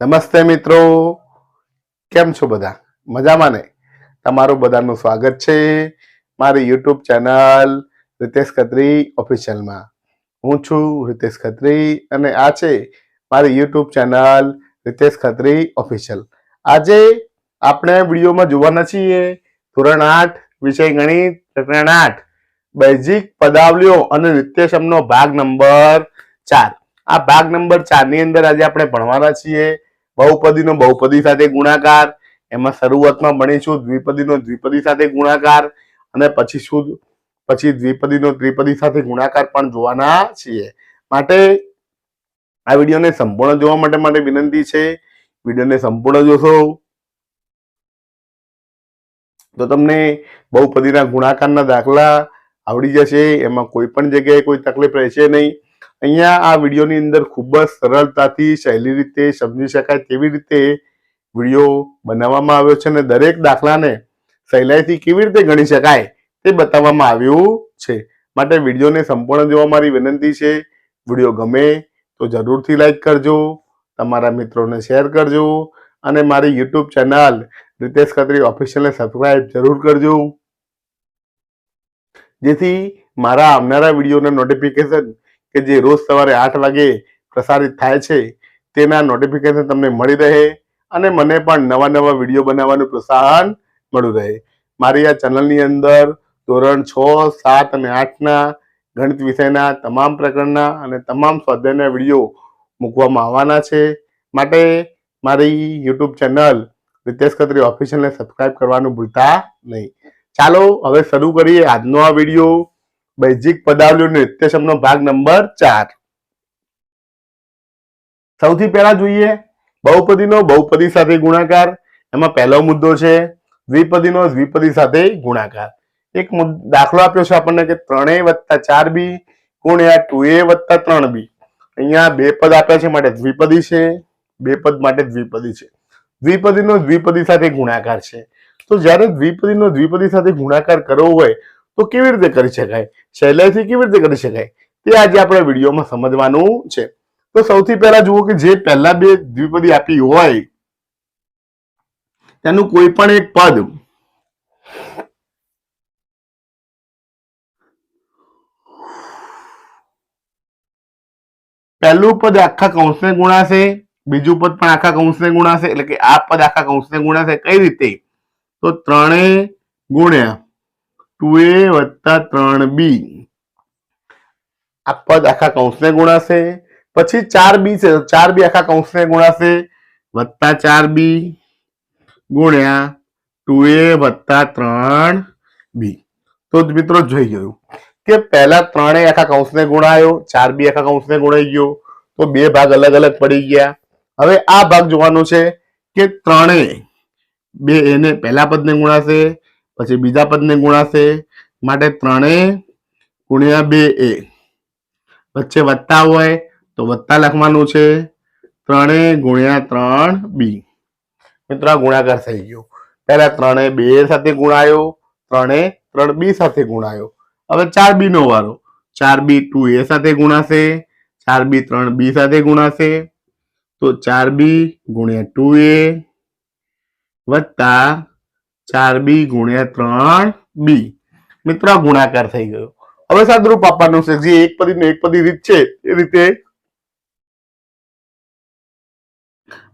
નમસ્તે મિત્રો. કેમ છો બધા? મજામાં ને? તમારું બધાનું સ્વાગત છે મારી યુટ્યુબ ચેનલ રિતેશ ખત્રી ઓફિશિયલમાં. હું છું રિતેશ ખત્રી અને આ છે મારી YouTube channel Ritesh Khatri official. આજે આપણે વિડીયોમાં જોવાના છીએ ધોરણ આઠ વિષય ગણિત. પ્રકરણ આઠ, બેઝિક પદાવલીઓ અને નિત્યસમનો ભાગ નંબર ચાર. આ ભાગ નંબર ચારની અંદર આજે આપણે ભણવાના છીએ. બહુપદીનો બહુપદી સાથે ગુણાકાર, એમાં શરૂઆતમાં ભણીશું દ્વિપદીનો દ્વિપદી સાથે ગુણાકાર અને પછી શું પછી દ્વિપદીનો ત્રિપદી સાથે ગુણાકાર પણ જોવાના છીએ. માટે આ વિડીયોને સંપૂર્ણ જોવા માટે માટે વિનંતી છે, વિડીયોને સંપૂર્ણ જોશો તો તમને બહુપદીના ગુણાકારના દાખલા આવડી જશે, એમાં કોઈ પણ જગ્યાએ કોઈ તકલીફ રહેશે નહીં. અહીંયા આ વિડીયોની અંદર ખૂબ જ સરળતાથી સહેલી રીતે સમજી શકાય તેવી રીતે વીડિયો બનાવવામાં આવ્યો છે અને દરેક દાખલાને સહેલાઈથી કેવી રીતે ગણી શકાય તે બતાવવામાં આવ્યું છે. માટે વિડીયોને સંપૂર્ણ જોવા મારી વિનંતી છે. વીડિયો ગમે તો જરૂરથી લાઈક કરજો, તમારા મિત્રોને શેર કરજો અને મારી યુટ્યુબ ચેનલ રિતેશ ખત્રી ઓફિશિયલને સબસ્ક્રાઈબ જરૂર કરજો. જેથી મારા આવનારા વિડીયોના નોટિફિકેશન કે જે રોજ સવારે આઠ વાગે પ્રસારિત થાય છે, તેના નોટિફિકેશન તમને મળી રહે અને મને પણ નવા નવા વીડિયો બનાવવાનું પ્રોત્સાહન મળ્યું રહે. મારી આ ચેનલની અંદર ધોરણ છ, સાત અને આઠના ગણિત વિષયના તમામ પ્રકરણના અને તમામ સ્વાધ્યાયના વીડિયો મૂકવામાં આવવાના છે. માટે મારી યુટ્યુબ ચેનલ રિતેશ ખત્રી ઓફિશિયલને સબસ્ક્રાઇબ કરવાનું ભૂલતા નહીં. ચાલો હવે શરૂ કરીએ આજનો આ વીડિયો. બેઝિક પદાવલીઓ નિત્યસમનો ભાગ નંબર ચાર. સૌથી પહેલા જોઈએ બહુપદીનો બહુપદી સાથે ગુણાકાર. એમાં પહેલો મુદ્દો છે દ્વિપદીનો દ્વિપદી સાથે ગુણાકાર. એક દાખલો આપ્યો છે આપણને કે ત્રણેય વત્તા ચાર બી ગુણ્યા ટુ એ વત્તા ત્રણ બી. અહીંયા બે પદ આપ્યા છે માટે દ્વિપદી છે, બે પદ માટે દ્વિપદી છે. દ્વિપદીનો દ્વિપદી સાથે ગુણાકાર છે. તો જ્યારે દ્વિપદીનો દ્વિપદી સાથે ગુણાકાર કરવો હોય તો કેવી રીતે કરી શકાય? સહેલાઈથી કેવી રીતે કરી શકાય? તે આજે આપણે વિડીયોમાં સમજવાનું છે. તો સૌથી પહેલા જુઓ કે જે પહેલા બે દ્વિપદી આપી હોય, તેનું કોઈ પણ એક પદ પહેલું પદ આખા કૌંસને ગુણાશે, બીજું પદ પણ આખા કૌંસને ગુણાશે, એટલે કે આ પદ આખા કૌંસને ગુણાશે. કઈ રીતે? તો ત્રણે ગુણ્યા ટુ એ વત્તા ત્રણ બી. આ પદ આખા કૌંસને ગુણાશે. પછી ચાર બી છે ચાર બી આખા કૌંસને ગુણાશે. વત્તા ચાર બી ગુણ્યા ટુ એ વત્તા ત્રણ બી. તો મિત્રો જોઈ ગયું કે પહેલા ત્રણેય આખા કૌંસને ગુણાયો, ચાર બી આખા કૌંસને ગુણાઈ ગયો, તો બે ભાગ અલગ અલગ પડી ગયા. હવે આ ભાગ જોવાનો છે કે ત્રણેય બે એને પહેલા પદને ગુણાશે પછી બીજા પદને ગુણાશે. માટે ત્રણેય ગુણ્યા બે એ. વચ્ચે વત્તા હોય તો વત્તા લખવાનું છે. ત્રણે ગુણ્યા ત્રણ બી. મિત્રો, આ ગુણાકાર થઈ ગયો. પહેલા ત્રણે બે સાથે ગુણાયો. ત્રણે ત્રણ બી સાથે ગુણાયો. હવે ચાર બી નો વારો. ચાર બી ટુ એ સાથે ગુણાશે. ચાર બી ત્રણ બી સાથે ગુણાશે. તો ચાર બી ગુણ્યા ટુ એ વત્તા ચાર બી ગુણ્યા ત્રણ બી. મિત્રો, ગુણાકાર થઈ ગયો. હવે સાદરૂપ આપવાનું છે જે એક પદી એક પદી રીત છે, એ રીતે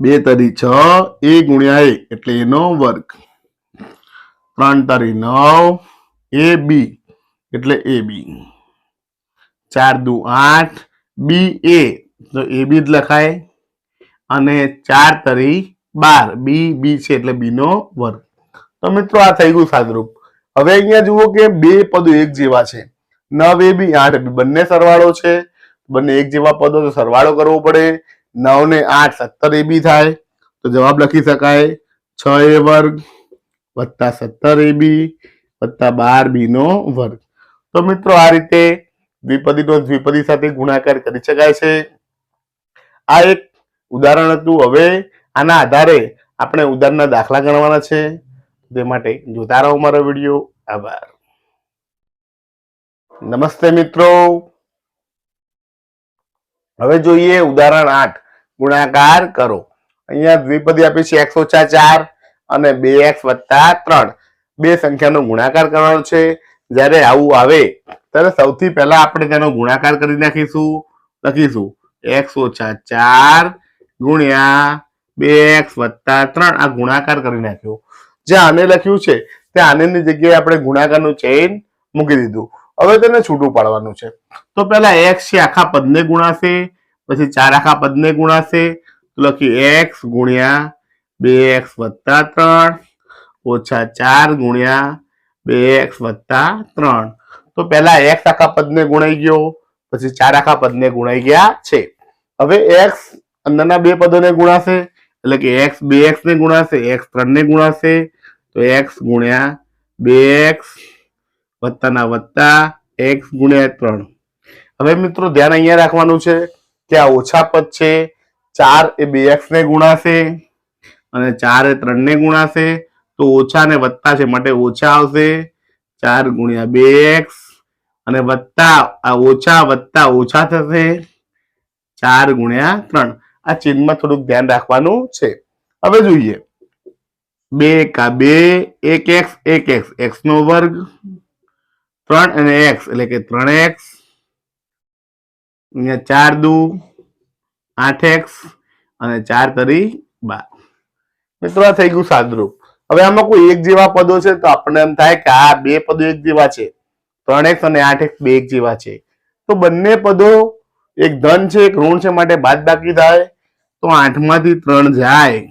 બે તરી છ, એ ગુણ્યા એ એટલે એનો વર્ગ. ત્રણ તરી નવ, એ બી, એટલે એ બી. ચાર દુ આઠ, બી એ, તો એ બી જ લખાય. અને ચાર તરી બાર, બી બી છે, એટલે બી નો વર્ગ. તો મિત્રો આ થઈ ગયું સાદરૂપ. હવે અહીંયા જુઓ કે બે પદો એક જેવા છે. નવ એ બી, આઠ બી. બંને સરવાળો છે. બંને એક જેવા પદો, તો સરવાળો કરવો પડે. નવ ને આઠ, સત્તર એ બી થાય. તો જવાબ લખી શકાય. છ એ વર્ગ વત્તા સત્તર એ બી વત્તા બાર બી નો વર્ગ. તો મિત્રો આ રીતે દ્વિપદીનો દ્વિપદી સાથે ગુણાકાર કરી શકાય છે. આ એક ઉદાહરણ હતું. હવે આના આધારે આપણે ઉદાહરણના દાખલા ગણવાના છે. તે માટે જોતા રહો મારો વીડિયો. આભાર. નમસ્તે મિત્રો. હવે જોઈએ ઉદાહરણ આઠ. ગુણાકાર કરો. અહીંયા દ્વિપદી આપી છે એક્સ ઓછા ચાર અને બે એક્સ વત્તા ત્રણ. બે સંખ્યાનો ગુણાકાર કરવાનો છે. જ્યારે આવું આવે, ત્યારે સૌથી પહેલા આપણે તેનો ગુણાકાર કરી નાખીશું. લખીશું. એક્સ ઓછા ચાર ગુણ્યા બે એક્સ વત્તા ત્રણ. આ ગુણાકાર કરી નાખ્યો. જે આને લખ્યું છે, તે આનેની જગ્યાએ આપણે ગુણાકારનું ચેઇન મૂકી દીધું. હવે તેને છૂટું પાડવાનું છે. તો પહેલા એક્સ છે, આખા પદને ગુણાશે, પછી ચાર આખા પદને ગુણાશે, તો લખી એક્સ ગુણ્યા બે એક્સ વત્તા ત્રણ, ઓછા ચાર ગુણ્યા બે એક્સ વત્તા ત્રણ. તો પહેલા એક્સ આખા પદને ગુણાઈ ગયો, પછી ચાર આખા પદને ગુણાઈ ગયા છે. હવે એક્સ અંદરના બે પદોને ગુણાશે, એટલે કે એક્સ બે એક્સ ને ગુણાશે એક્સ ત્રણ ને ગુણાશે તો એક્સ ગુણ્યા બે એક્સ વત્તાના વત્તા એક્સ ગુણ્યા ત્રણ. હવે મિત્રો ધ્યાન અહીંયા રાખવાનું છે કે આ ઓછા પદ છે, ચાર એ બે એક્સ ને ગુણાશે અને ચાર એ ત્રણ ને ગુણાશે. તો ઓછા ને વત્તા છે માટે ઓછા આવશે ચાર ગુણ્યા બે એક્સ અને વત્તા, આ ઓછા વત્તા ઓછા થશે ચાર ગુણ્યા ત્રણ. આ ચિહ્નમાં થોડુંક ધ્યાન રાખવાનું છે. હવે જોઈએ. બે કા બે, એક એક્સ એક એક્સ. એક્સ નો વર્ગ ત્રણ અને એક્સ, એટલે કે ત્રણ એક્સ. અહીંયા ચાર દુ, આઠ એક્સ અને ચાર તરી બાર. મિત્રો થઈ ગયું સાદરૂપ. હવે આમાં કોઈ એક જેવા પદો છે તો આપણને એમ થાય કે આ બે પદો એક જેવા છે. ત્રણ એક્સ અને આઠ એક્સ બે એક જેવા છે. તો બંને પદો એક ધન છે, એક ઋણ છે માટે બાદ બાકી થાય તો આઠમાંથી ત્રણ જાય.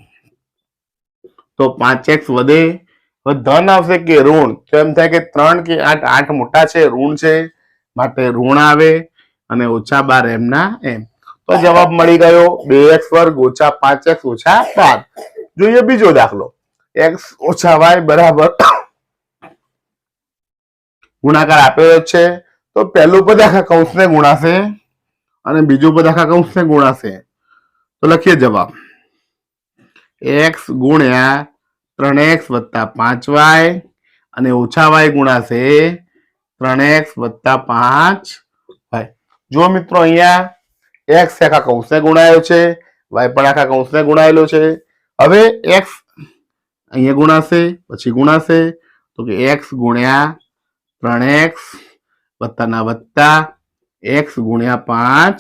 તો પાંચ એક્સ વધે. ધન આવશે કે ઋણ? તો એમ થાય કે ત્રણ કે આઠ આઠ મોટા છે, ઋણ છે, માટે ઋણ આવે અને ઓછા બાર એમના એમ. તો જવાબ મળી ગયો બે એક્સ વર્ગ ઓછા પાંચ એક્સ ઓછા બાર. જોઈએ બીજો દાખલો. એક્સ ઓછા વાય બરાબર ગુણાકાર આપેલો છે. તો પહેલું પદ આખા કૌંસને ગુણાશે અને બીજું પદ આખા કૌંસને ગુણાશે. તો લખીએ જવાબ. એક્સ ગુણ્યા ત્રણ એક્સ વત્તા પાંચ વાય અને ઓછા વાય ગુણાશે ત્રણ એક્સ વત્તા પાંચ વાય. જો મિત્રો અહીંયા એક્સ આખા કૌંસને ગુણાયો છે, વાય પણ આખા કૌંસને ગુણાયેલો છે. હવે એક્સ અહીંયા ગુણાશે, પછી ગુણાશે. તો કે એક્સ ગુણ્યા ત્રણ એક્સ વત્તાના વત્તા એક્સ ગુણ્યા પાંચ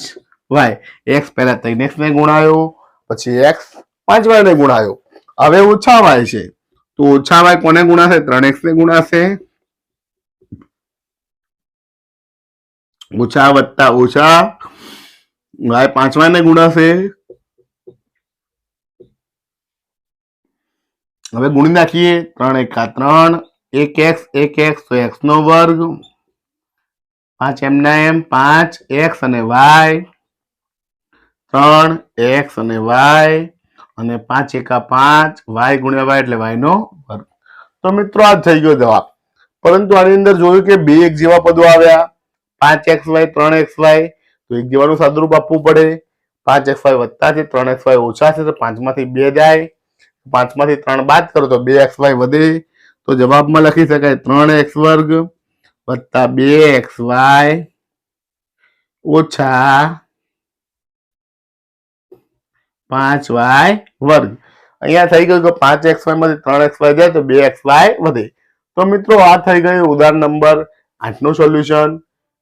વાય. એક્સ પહેલા ત્રણ એક્સને ગુણાયો, પછી એક્સ પાંચ વાય ને ગુણાયો. હવે ઓછા વાય છે તો ઓછા વાય કોને ગુણાશે? ત્રણ એક્સ ને ગુણાશે. ઓછા વત્તા ઓછા. વાય પાંચ વાય ને ગુણાશે. હવે ગુણી નાખીએ. ત્રણ એકા ત્રણ. એક એક્સ એક એક્સ એક્સ નો વર્ગ. પાંચ એમના એમ, પાંચ એક્સ અને વાય. ત્રણ એક્સ અને વાય. અને પાંચ એકા પાંચ, વાય ગુણ્યા વાય એટલે વાય નો વર્ગ. તો મિત્રો આ થઈ ગયો જવાબ. પરંતુ આની અંદર જોયું કે બે એક જેવા પદો આવ્યા. પાંચ એક્સ વાય, ત્રણ એક્સ વાય. તો એક જેવાનું સાદુરૂપ આપવું પડે. પાંચ એક્સ વાય વત્તા છે, ત્રણ એક્સ વાય ઓછા છે, તો પાંચમાંથી બે જાય. પાંચમાંથી ત્રણ બાદ કરો તો બે એક્સ વાય વધે. તો જવાબમાં લખી શકાય ત્રણ એક્સ વર્ગ વત્તા બે એક્સ વાય ઓછા પાંચ વાય વર્ગ અહીંયા થઈ ગયું કે પાંચ એક્સ વાયમાંથી ત્રણ એક્સ વાય જાય તો બે એક્સ વાય વધે. તો મિત્રો આ થઈ ગયું ઉદાહરણ નંબર આઠનું સોલ્યુશન.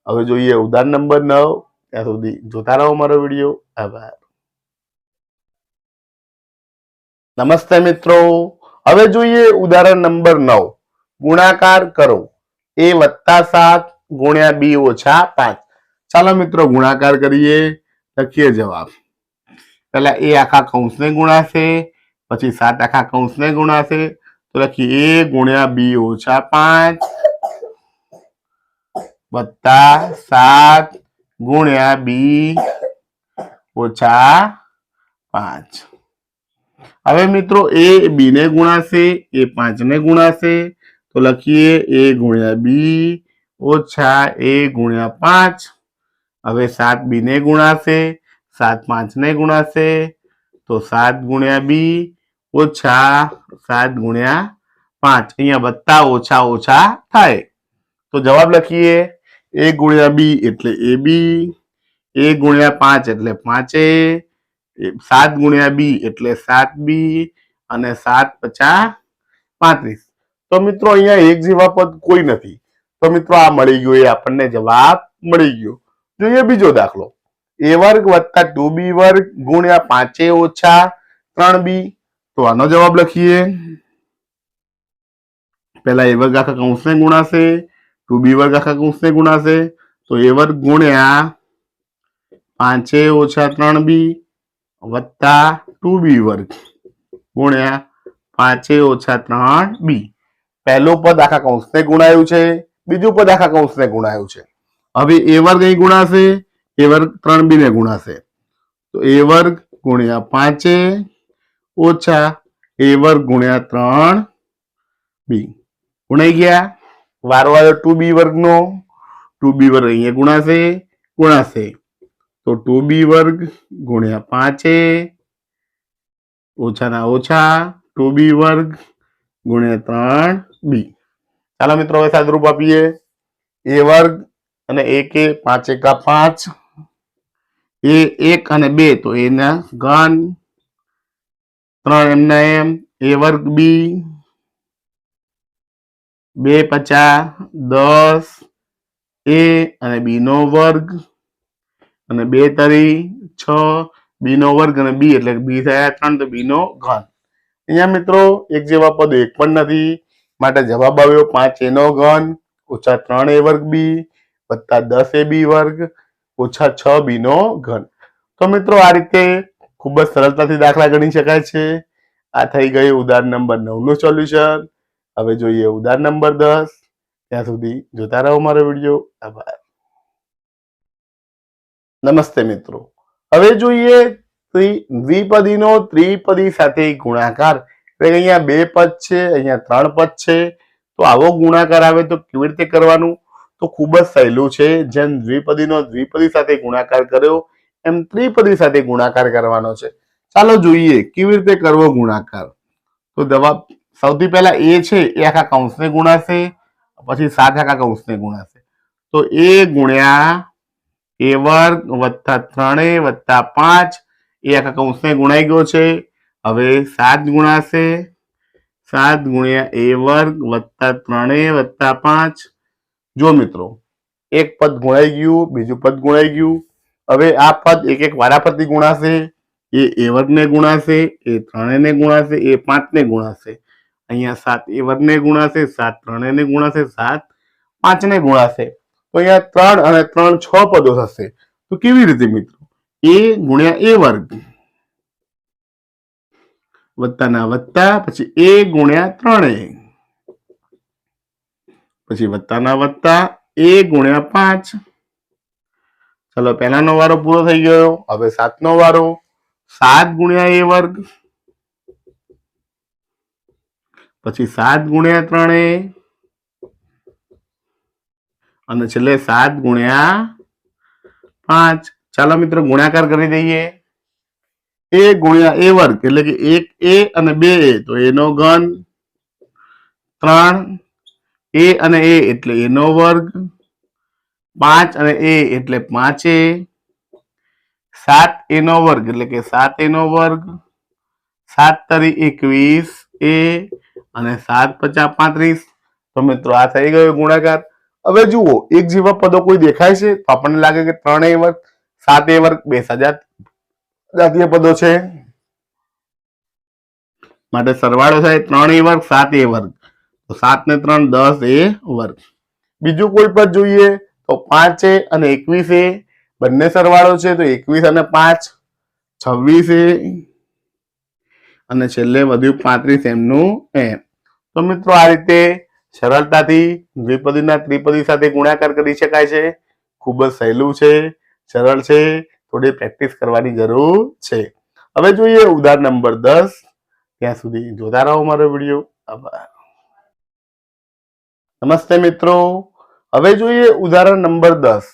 હવે જોઈએ ઉદાહરણ નંબર નવ. ત્યાં સુધી જોતા રહો મારો વીડિયો. આભાર. નમસ્તે મિત્રો. હવે જોઈએ ઉદાહરણ નંબર નવ. ગુણાકાર કરો. એ વત્તા સાત ગુણ્યા બી ઓછા પાંચ. ચાલો મિત્રો ગુણાકાર કરીએ. લખીએ જવાબ. પેલા એ આખા કૌંસને ગુણાશે પછી સાત આખા કૌંસને ગુણાશે તો લખીએ એ ગુણ્યા બી ઓછા પાંચ વત્તા સાત ગુણ્યા બી ઓછા પાંચ હવે મિત્રો એ બી ને ગુણાશે એ પાંચ ને ગુણાશે તો લખીએ એ ગુણ્યા બી ઓછા એ ગુણ્યા પાંચ હવે સાત બી ને ગુણાશે સાત પાંચ ને ગુણાશે તો સાત ગુણ્યા બી ઓછા સાત ગુણ્યા પાંચ. અહીંયા વત્તા ઓછા ઓછા થાય. તો જવાબ લખીએ. એ ગુણ્યા બી એટલે એ બી. એ ગુણ્યા પાંચ એટલે પાંચે. સાત ગુણ્યા બી એટલે સાત બી અને સાત પચાસ પાંત્રીસ. તો મિત્રો અહીંયા એક જેવા પદ કોઈ નથી. તો મિત્રો આ મળી ગયો એ આપણને જવાબ મળી ગયો. જોઈએ બીજો દાખલો. એ વર્ગ વત્તા ટુ બી વર્ગ ગુણ્યા પાંચે ઓછા ત્રણ બી. તો આનો જવાબ લખીએ. પેલા એ વર્ગ આખા કૌંસને ગુણાશે, ટુ બી વર્ગ આખા કૌંસને ગુણાશે. તો એ વર્ગ ગુણ્યા પાંચે ઓછા ત્રણ બી વત્તા ટુ બી વર્ગ ગુણ્યા પાંચે ઓછા ત્રણ બી. પહેલું પદ આખા કૌંસને ગુણાયું છે, બીજું પદ આખા કૌંસને ગુણાયું છે. હવે એ વર્ગ અહીં ગુણાશે એ વર્ગ ત્રણ બી ને ગુણાશે. તો એ વર્ગ ગુણ્યા પાંચે ઓછા એ વર્ગ ગુણ્યા ત્રણ બી. ગુણાઈ ગયા. વારો આવ્યો ટુ બી વર્ગનો. ટુ બી વર્ગ અહીંયા ગુણાશે ગુણાશે. તો ટુ બી વર્ગ ગુણ્યા પાંચે ઓછાના ઓછા ટુ બી વર્ગ ગુણ્યા ત્રણ બી. ચાલો મિત્રો હવે સાદરૂપ આપીએ. એ વર્ગ અને એક એ પાંચ એકા પાંચ. એ એક અને બે તો એના ઘન, ત્રણ એમના એમ, એ વર્ગ બી, બે પચાસ, દસ, એ અને બી નો વર્ગ, અને બે તરી છ, બી નો વર્ગ અને બી એટલે બી થયા ત્રણ તો બી નો ઘન. અહીંયા મિત્રો એક જેવા પદ એક પણ નથી, માટે જવાબ આવ્યો પાંચ એ નો ઘન, ઓછા ત્રણ એ વર્ગ બી, વત્તા દસ એ બી વર્ગ ઓછા છ બી નો ઘન. તો મિત્રો આ રીતે ખૂબ જ સરળતાથી દાખલા ગણી શકાય છે. આ થઈ ગયું ઉદાહરણ નંબર નવનું સોલ્યુશન. હવે જોઈએ ઉદાહરણ નંબર દસ. ત્યાં સુધી જોતા રહો મારો વીડિયો. આભાર. નમસ્તે મિત્રો. હવે જોઈએ દ્વિપદી દ્વિપદીનો ત્રિપદી સાથે ગુણાકાર. એટલે અહીંયા બે પદ છે, અહીંયા ત્રણ પદ છે. તો આવો ગુણાકાર આવે તો કેવી રીતે કરવાનું? તો ખૂબ જ સહેલું છે. જેમ દ્વિપદીનો દ્વિપદી સાથે ગુણાકાર કર્યો, એમ ત્રિપદી સાથે ગુણાકાર કરવાનો છે. ચાલો જોઈએ, કેવી રીતે કરવો ગુણાકાર? તો જવાબ સૌથી પહેલા એ છે, એ આખા કૌંસને ગુણાશે, પછી સાત આખા કૌંસને ગુણાશે. તો એ ગુણ્યા એ વર્ગ વત્તા ત્રણે વત્તા પાંચ, એ આખા કૌંસને ગુણાઈ ગયો છે. હવે સાત ગુણાશે. સાત ગુણ્યા એ વર્ગ વત્તા ત્રણે વત્તા પાંચ જો મિત્રો, એક પદ ગુણાઈ ગયું, બીજું પદ ગુણાઈ ગયું, હવે આ પદ એક એક વારાફરતી ગુણાશે, એ એ વર્ગને ગુણાશે, એ ત્રણેયને ગુણાશે, એ પાંચને ગુણાશે. અહીંયા સાત એ વર્ગને ગુણાશે, સાત ત્રણેને ગુણાશે, સાત પાંચને ગુણાશે. તો અહીંયા ત્રણ અને ત્રણ છ પદો થશે. તો કેવી રીતે મિત્રો? એ ગુણ્યા એ વર્ગ. વત્તાના વત્તા, પછી એ ગુણ્યા ત્રણેય. પછી વત્તાના વત્તા એ ગુણ્યા પાંચ. ચલો, પહેલાનો વારો પૂરો થઈ ગયો. હવે સાતનો વારો. સાત ગુણ્યા એ વર્ગ. પછી સાત ગુણ્યા ત્રણેય અને છેલ્લે સાત ગુણ્યા પાંચ. ચાલો મિત્રો, ગુણાકાર કરી દઈએ. એ ગુણ્યા એ વર્ગ, એટલે કે એક એ અને બે એ. તો એનો ઘન ત્રણ એ અને એ એટલે એનો વર્ગ, પાંચ અને એ એટલે પાંચે, સાત એનો વર્ગ એટલે કે સાત એનો વર્ગ, સાત તરી એકવીસ એ અને સાત પચાસ પાંત્રીસ. તો મિત્રો આ થઈ ગયો ગુણાકાર. હવે જુઓ, એક જેવા પદો કોઈ દેખાય છે તો આપણને લાગે કે ત્રણેય વર્ગ, સાત વર્ગ, બે સજાત જાતીય પદો છે. માટે સરવાળો થાય ત્રણ એ વર્ગ, સાત વર્ગ. તો સાત ને ત્રણ દસ એ વર્ગ. બીજું કોઈ પદ જોઈએ તો પાંચ એ અને એકવીસ એ. બંને સરવાળો છે તો એકવીસ અને પાંચ. છવ્વીસ એ. અને છેલ્લે વધ્યું પાંત્રીસ એમનું એમ. તો મિત્રો આ રીતે સરળતાથી દ્વિપદીના ત્રિપદી સાથે ગુણાકાર કરી શકાય છે. ખૂબ જ સહેલું છે, સરળ છે, થોડી પ્રેક્ટિસ કરવાની જરૂર છે. હવે જોઈએ ઉદાહરણ નંબર દસ. ત્યાં સુધી જોતા રહો મારો વીડિયો. આભાર. નમસ્તે મિત્રો. હવે જોઈએ ઉદાહરણ નંબર દસ.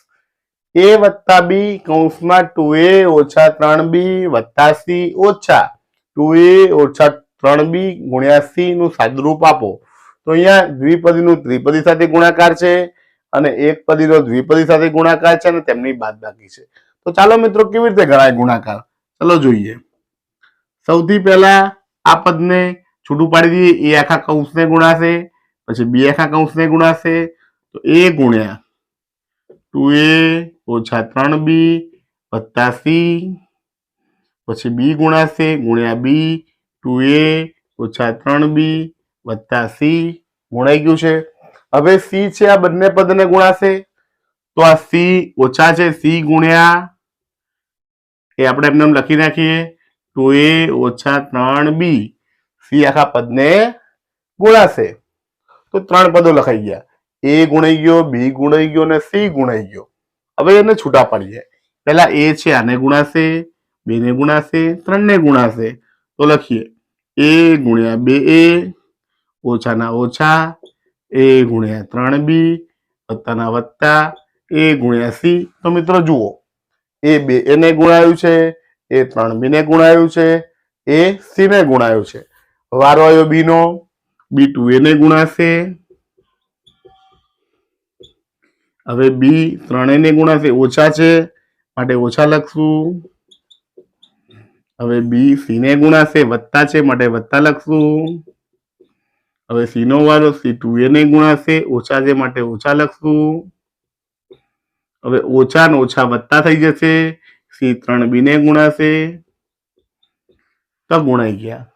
એ વત્તા બી કૌંસમાં ટુ એ ઓછા ત્રણ બી વત્તા સી ઓછા ટુ એ ઓછા ત્રણ બી ગુણ્યા સી નું સાદુરૂપ આપો. તો અહીંયા દ્વિપદીનું ત્રિપદી સાથે ગુણાકાર છે અને એક પદીનો દ્વિપદી સાથે ગુણાકાર છે અને તેમની બાદબાકી છે. તો ચાલો મિત્રો કેવી રીતે ગણાય ગુણાકાર? ચલો જોઈએ. સૌથી પહેલા આ પદને છૂટું પાડી દઈએ. એ આખા કૌંસને ગુણાશે. પછી બી આખા કૌંસને ગુણાશે તો એ ગુણ્યા ટુ એ ઓછા ત્રણ બી વત્તા સી. પછી બી ગુણાશે, ગુણ્યા બી ટુ એ ઓછા ત્રણ બી વત્તા સી. ગુણાઈ ગયું છે. હવે સી છે આ બંને પદને ગુણાશે. તો આ સી ઓછા છે, સી ગુણ્યા એ આપણે એમને એમ લખી નાખીએ. ટુ એ ઓછા ત્રણ બી. સી આખા પદને ગુણાશે. તો ત્રણ પદો લખાઈ ગયા. એ ગુણાઈ ગયો બી ગુણાઈ ગયો અને સી ગુણાઈ ગયો. હવે એને છૂટા પાડીએ. પહેલા એ છે, આને ગુણાશે બે ને ગુણાશે ત્રણ ને ગુણાશે. તો લખીએ. એ ગુણ્યા બે એ ઓછાના ઓછા એ ગુણ્યા ત્રણ બી વત્તાના વત્તા એ ગુણ્યા સી તો મિત્રો જુઓ. એ બે એને ગુણાયું છે, એ ત્રણ બી ને ગુણાયું છે, એ સી ને ગુણાયું છે. વારો આવ્યો બી નો. બી ટુ એને ગુણાશે. હવે બી ત્રણેયને ગુણાશે, ઓછા છે, માટે ઓછા લખશું. હવે બી સીને ગુણાશે, વત્તા છે, માટે વત્તા લખશું. હવે સીનો વારો, સી ટુ એને ગુણાશે, ઓછા છે, માટે ઓછા લખશું. હવે ઓછા ને ઓછા વત્તા થઈ જશે, સી ત્રણ બીને ગુણાશે. તો ગુણાઈ ગયા.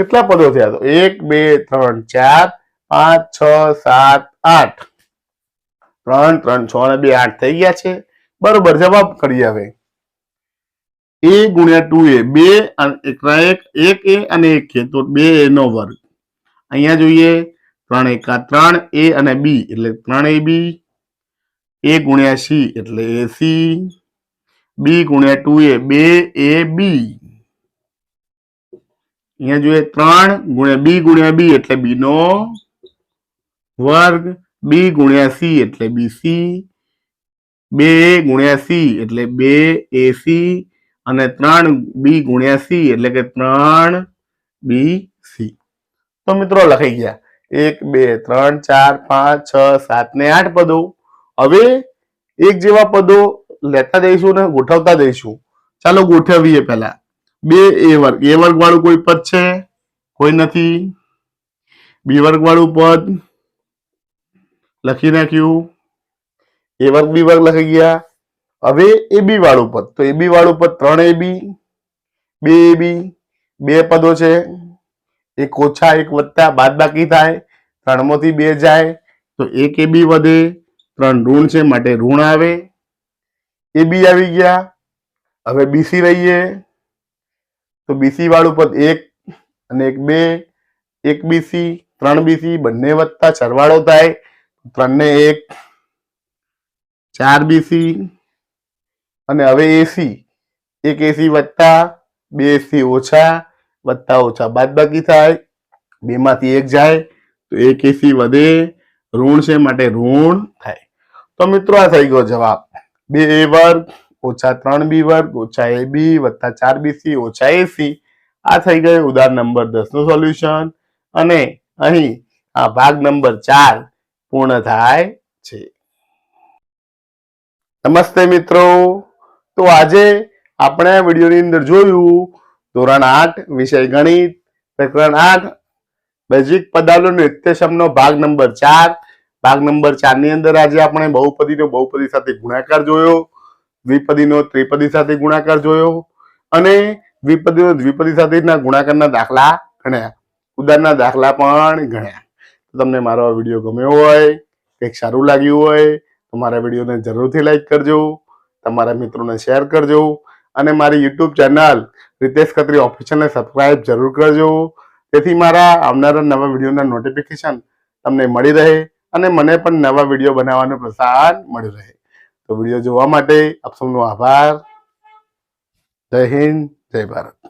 કેટલા પદો થયા એક, બે, ત્રણ, ચાર, પાંચ, છ, સાત, આઠ. ત્રણ ત્રણ, છ અને બે, આઠ થઈ ગયા છે. બરોબર, જવાબ કરીએ હવે. એ ગુણ્યા ટુ એ, બે એક એક એ અને એક એ તો બે એ નો વર્ગ. અહીંયા જોઈએ, ત્રણ એકા ત્રણ, એ અને બી. એટલે ત્રણ એ બી, એ ગુણ્યા સી, એટલે એ સી. બી ગુણ્યા ટુ એ, બે એ બી. અહીંયા જોઈએ ત્રણ ગુણ્યા બી ગુણ્યા બી એટલે બી નો વર્ગ, બી ગુણ્યા સી એટલે બીસી બે ગુણ્યા સી એટલે બે એસી અને ત્રણ બી ગુણ્યા સી એટલે કે ત્રણ બી સી. તો મિત્રો લખાઈ ગયા. એક, બે, ત્રણ, ચાર, પાંચ, છ, સાત ને આઠ પદો. હવે એક જેવા પદો લેતા જઈશું ને ગોઠવતા જઈશું. ચાલો ગોઠવીએ પહેલા. બે એ વર્ગ. એ વર્ગ વાળું કોઈ પદ છે? કોઈ નથી? બી વર્ગ વાળું પદ. લખી નાખ્યું. એ વર્ગ, બી વર્ગ લખી ગયા. હવે એ બી વાળું પદ. તો એ બી વાળું પદ ત્રણ એ બી, બે એ બી, બે પદો છે. એક ઓછા, એક વત્તા, બાદ બાકી થાય. ત્રણમાંથી બે જાય. તો એક એ બી વધે. ત્રણ ઋણ છે, માટે ઋણ આવે. એ બી આવી ગયા. હવે બીસી રહીએ. તો બીસી વાળું પદ એક અને એક બે, એક બીસી ત્રણ બીસી બંને વત્તા સરવાળો થાય. ત્રણ ને એક, ચાર બીસી અને હવે એસી એક એસી વત્તા બે એસી ઓછા, વત્તા ઓછા બાદ બાકી થાય. બે માંથી એક જાય, તો એક એસી વધે, ઋણ છે માટે ઋણ થાય. તો મિત્રો આ થઈ ગયો જવાબ. બે એ વર્ગ ઓછા ત્રણ બી વર્ગ ઓછા એ બી, વત્તા ચાર બીસી ઓછા એસી આ થઈ ગયું ઉદાહરણ નંબર દસનું સોલ્યુશન. અને અહીં આ ભાગ નંબર ચાર પૂર્ણ થાય છે. નમસ્તે મિત્રો. તો આજે આપણે આ વિડીયોની અંદર જોયું ધોરણ આઠ વિષય ગણિત. પ્રકરણ આઠ બેઝિક પદાવલો નિત્યસમનો ભાગ નંબર ચાર. ભાગ નંબર ચારની અંદર આજે આપણે બહુપદીનો બહુપદી સાથે ગુણાકાર જોયો. દ્વિપદીનો ત્રિપદી સાથે ગુણાકાર જોયો અને દ્વિપદીનો દ્વિપદી સાથેના ગુણાકારના દાખલા ગણ્યા. ઉદાહરણના દાખલા પણ ગણ્યા. તમને મારો આ વીડિયો ગમ્યો હોય, કંઈક સારું લાગ્યું હોય, તો મારા વિડીયોને જરૂરથી લાઈક કરજો, તમારા મિત્રોને શેર કરજો અને મારી યુટ્યુબ ચેનલ રીતેશ ખત્રી ઓફિશિયલને સબસ્ક્રાઇબ જરૂર કરજો. તેથી મારા આવનારા નવા વિડીયોના નોટિફિકેશન તમને મળી રહે અને મને પણ નવા વીડિયો બનાવવાનું પ્રોત્સાહન મળી રહે. તો વીડિયો જોવા માટે આપ સૌનો આભાર. જય હિન્દ જય ભારત.